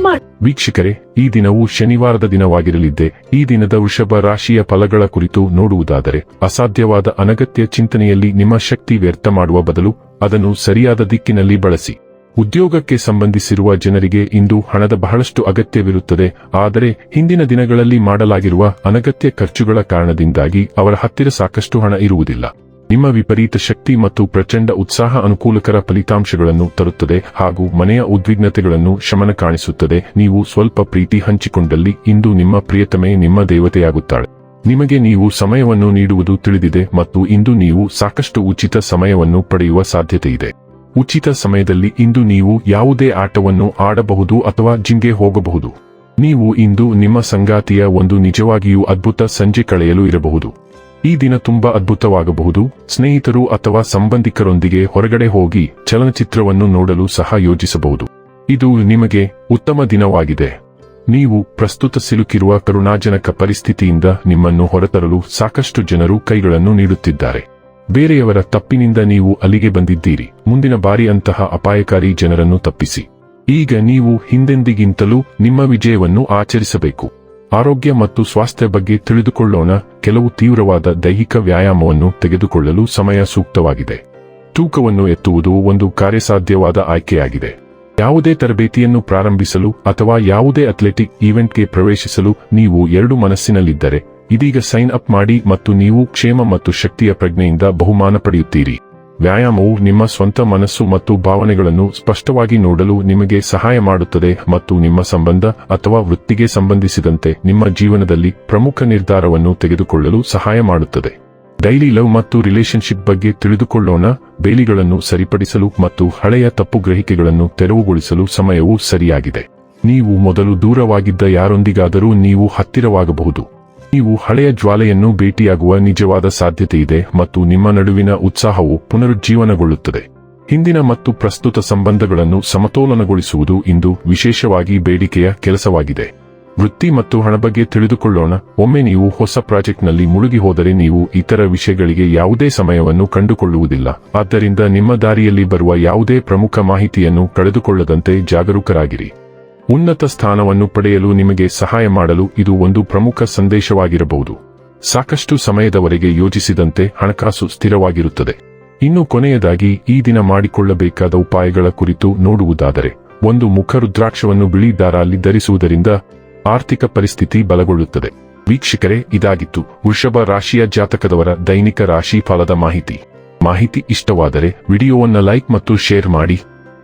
ಮಾಡಿ ವೀಕ್ಷಕರೇ, ಈ ದಿನವು ಶನಿವಾರದ ದಿನವಾಗಿರಲಿದ್ದೆ, ಈ ದಿನದ ವೃಷಭ ರಾಶಿಯ ಫಲಗಳ ಕುರಿತು ನೋಡುವುದಾದರೆ, ಅಸಾಧ್ಯವಾದ ಅನಗತ್ಯ ಚಿಂತನೆಯಲ್ಲಿ ನಿಮ್ಮ ಶಕ್ತಿ ವ್ಯರ್ಥ ಮಾಡುವ ಬದಲು ಅದನ್ನು ಸರಿಯಾದ ದಿಕ್ಕಿನಲ್ಲಿ ಬಳಸಿ. ಉದ್ಯೋಗಕ್ಕೆ ಸಂಬಂಧಿಸಿರುವ ಜನರಿಗೆ ಇಂದು ಹಣದ ಬಹಳಷ್ಟು ಅಗತ್ಯವಿರುತ್ತದೆ, ಆದರೆ ಹಿಂದಿನ ದಿನಗಳಲ್ಲಿ ಮಾಡಲಾಗಿರುವ ಅನಗತ್ಯ ಖರ್ಚುಗಳ ಕಾರಣದಿಂದಾಗಿ ಅವರ ಹತ್ತಿರ ಸಾಕಷ್ಟು ಹಣ ಇರುವುದಿಲ್ಲ. ನಿಮ್ಮ ವಿಪರೀತ ಶಕ್ತಿ ಮತ್ತು ಪ್ರಚಂಡ ಉತ್ಸಾಹ ಅನುಕೂಲಕರ ಫಲಿತಾಂಶಗಳನ್ನು ತರುತ್ತದೆ ಹಾಗೂ ಮನೆಯ ಉದ್ವಿಗ್ನತೆಗಳನ್ನು ಶಮನ ಕಾಣಿಸುತ್ತದೆ. ನೀವು ಸ್ವಲ್ಪ ಪ್ರೀತಿ ಹಂಚಿಕೊಂಡಲ್ಲಿ ಇಂದು ನಿಮ್ಮ ಪ್ರಿಯತಮೆ ನಿಮ್ಮ ದೇವತೆಯಾಗುತ್ತಾಳೆ. ನಿಮಗೆ ನೀವು ಸಮಯವನ್ನು ನೀಡುವುದು ತಿಳಿದಿದೆ ಮತ್ತು ಇಂದು ನೀವು ಸಾಕಷ್ಟು ಉಚಿತ ಸಮಯವನ್ನು ಪಡೆಯುವ ಸಾಧ್ಯತೆಯಿದೆ ಉಚಿತ ಸಮಯದಲ್ಲಿ ಇಂದು ನೀವು ಯಾವುದೇ ಆಟವನ್ನು ಆಡಬಹುದು ಅಥವಾ ಜಿಂಗೆ ಹೋಗಬಹುದು. ನೀವು ಇಂದು ನಿಮ್ಮ ಸಂಗಾತಿಯ ಒಂದು ನಿಜವಾಗಿಯೂ ಅದ್ಭುತ ಸಂಜೆ ಕಳೆಯಲು ಇರಬಹುದು. ಈ ದಿನ ತುಂಬಾ ಅದ್ಭುತವಾಗಬಹುದು. ಸ್ನೇಹಿತರು ಅಥವಾ ಸಂಬಂಧಿಕರೊಂದಿಗೆ ಹೊರಗಡೆ ಹೋಗಿ ಚಲನಚಿತ್ರವನ್ನು ನೋಡಲು ಸಹ ಯೋಜಿಸಬಹುದು. ಇದು ನಿಮಗೆ ಉತ್ತಮ ದಿನವಾಗಿದೆ. ನೀವು ಪ್ರಸ್ತುತ ಸಿಲುಕಿರುವ ಕರುಣಾಜನಕ ಪರಿಸ್ಥಿತಿಯಿಂದ ನಿಮ್ಮನ್ನು ಹೊರತರಲು ಸಾಕಷ್ಟು ಜನರು ಕೈಗಳನ್ನು ನೀಡುತ್ತಿದ್ದಾರೆ. ಬೇರೆಯವರ ತಪ್ಪಿನಿಂದ ನೀವು ಅಲ್ಲಿಗೆ ಬಂದಿದ್ದೀರಿ. ಮುಂದಿನ ಬಾರಿ ಅಂತಹ ಅಪಾಯಕಾರಿ ಜನರನ್ನು ತಪ್ಪಿಸಿ. ಈಗ ನೀವು ಹಿಂದೆಂದಿಗಿಂತಲೂ ನಿಮ್ಮ ವಿಜಯವನ್ನು ಆಚರಿಸಬೇಕು. ಆರೋಗ್ಯ ಮತ್ತು ಸ್ವಾಸ್ಥ್ಯ ಬಗ್ಗೆ ತಿಳಿದುಕೊಳ್ಳೋಣ. ಕೆಲವು ತೀವ್ರವಾದ ದೈಹಿಕ ವ್ಯಾಯಾಮವನ್ನು ತೆಗೆದುಕೊಳ್ಳಲು ಸಮಯ ಸೂಕ್ತವಾಗಿದೆ. ತೂಕವನ್ನು ಎತ್ತುವುದು ಒಂದು ಕಾರ್ಯಸಾಧ್ಯವಾದ ಆಯ್ಕೆಯಾಗಿದೆ. ಯಾವುದೇ ತರಬೇತಿಯನ್ನು ಪ್ರಾರಂಭಿಸಲು ಅಥವಾ ಯಾವುದೇ ಅಥ್ಲೆಟಿಕ್ ಈವೆಂಟ್ಗೆ ಪ್ರವೇಶಿಸಲು ನೀವು ಎರಡು ಮನಸ್ಸಿನಲ್ಲಿದ್ದರೆ, ಇದೀಗ ಸೈನ್ ಅಪ್ ಮಾಡಿ ಮತ್ತು ನೀವು ಕ್ಷೇಮ ಮತ್ತು ಶಕ್ತಿಯ ಪ್ರಜ್ಞೆಯಿಂದ ಬಹುಮಾನ ಪಡೆಯುತ್ತೀರಿ. ವ್ಯಾಯಾಮವು ನಿಮ್ಮ ಸ್ವಂತ ಮನಸ್ಸು ಮತ್ತು ಭಾವನೆಗಳನ್ನು ಸ್ಪಷ್ಟವಾಗಿ ನೋಡಲು ನಿಮಗೆ ಸಹಾಯ ಮಾಡುತ್ತದೆ ಮತ್ತು ನಿಮ್ಮ ಸಂಬಂಧ ಅಥವಾ ವೃತ್ತಿಗೆ ಸಂಬಂಧಿಸಿದಂತೆ ನಿಮ್ಮ ಜೀವನದಲ್ಲಿ ಪ್ರಮುಖ ನಿರ್ಧಾರವನ್ನು ತೆಗೆದುಕೊಳ್ಳಲು ಸಹಾಯ ಮಾಡುತ್ತದೆ. ಡೈಲಿ ಲವ್ ಮತ್ತು ರಿಲೇಶನ್ಶಿಪ್ ಬಗ್ಗೆ ತಿಳಿದುಕೊಳ್ಳೋಣ, ಬೇಲಿಗಳನ್ನು ಸರಿಪಡಿಸಲು ಮತ್ತು ಹಳೆಯ ತಪ್ಪು ಗ್ರಹಿಕೆಗಳನ್ನು ತೆರವುಗೊಳಿಸಲು ಸಮಯವು ಸರಿಯಾಗಿದೆ. ನೀವು ಮೊದಲು ದೂರವಾಗಿದ್ದ ಯಾರೊಂದಿಗಾದರೂ ನೀವು ಹತ್ತಿರವಾಗಬಹುದು. ನೀವು ಹಳೆಯ ಜ್ವಾಲೆಯನ್ನು ಭೇಟಿಯಾಗುವ ನಿಜವಾದ ಸಾಧ್ಯತೆಯಿದೆ ಮತ್ತು ನಿಮ್ಮ ನಡುವಿನ ಉತ್ಸಾಹವು ಪುನರುಜ್ಜೀವನಗೊಳ್ಳುತ್ತದೆ. ಹಿಂದಿನ ಮತ್ತು ಪ್ರಸ್ತುತ ಸಂಬಂಧಗಳನ್ನು ಸಮತೋಲನಗೊಳಿಸುವುದು ಇಂದು ವಿಶೇಷವಾಗಿ ಬೇಡಿಕೆಯ ಕೆಲಸವಾಗಿದೆ. ವೃತ್ತಿ ಮತ್ತು ಹಣ ಬಗ್ಗೆ ತಿಳಿದುಕೊಳ್ಳೋಣ. ಒಮ್ಮೆ ನೀವು ಹೊಸ ಪ್ರಾಜೆಕ್ಟ್ನಲ್ಲಿ ಮುಳುಗಿ ಹೋದರೆ ನೀವು ಇತರ ವಿಷಯಗಳಿಗೆ ಯಾವುದೇ ಸಮಯವನ್ನು ಕಂಡುಕೊಳ್ಳುವುದಿಲ್ಲ. ಆದ್ದರಿಂದ ನಿಮ್ಮ ದಾರಿಯಲ್ಲಿ ಬರುವ ಯಾವುದೇ ಪ್ರಮುಖ ಮಾಹಿತಿಯನ್ನು ಕಳೆದುಕೊಳ್ಳದಂತೆ ಜಾಗರೂಕರಾಗಿರಿ. ಉನ್ನತ ಸ್ಥಾನವನ್ನು ಪಡೆಯಲು ನಿಮಗೆ ಸಹಾಯ ಮಾಡಲು ಇದು ಒಂದು ಪ್ರಮುಖ ಸಂದೇಶವಾಗಿರಬಹುದು. ಸಾಕಷ್ಟು ಸಮಯದವರೆಗೆ ಯೋಜಿಸಿದಂತೆ ಹಣಕಾಸು ಸ್ಥಿರವಾಗಿರುತ್ತದೆ. ಇನ್ನು ಕೊನೆಯದಾಗಿ, ಈ ದಿನ ಮಾಡಿಕೊಳ್ಳಬೇಕಾದ ಉಪಾಯಗಳ ಕುರಿತು ನೋಡುವುದಾದರೆ, ಒಂದು ಮುಖ ರುದ್ರಾಕ್ಷವನ್ನು ಬಿಳಿ ದಾರಲ್ಲಿ ಧರಿಸುವುದರಿಂದ ಆರ್ಥಿಕ ಪರಿಸ್ಥಿತಿ ಬಲಗೊಳ್ಳುತ್ತದೆ. ವೀಕ್ಷಕರೇ, ಇದಾಗಿತ್ತು ವೃಷಭ ರಾಶಿಯ ಜಾತಕದವರ ದೈನಿಕ ರಾಶಿ ಫಲದ ಮಾಹಿತಿ. ಮಾಹಿತಿ ಇಷ್ಟವಾದರೆ, ವಿಡಿಯೋವನ್ನು ಲೈಕ್ ಮತ್ತು ಶೇರ್ ಮಾಡಿ.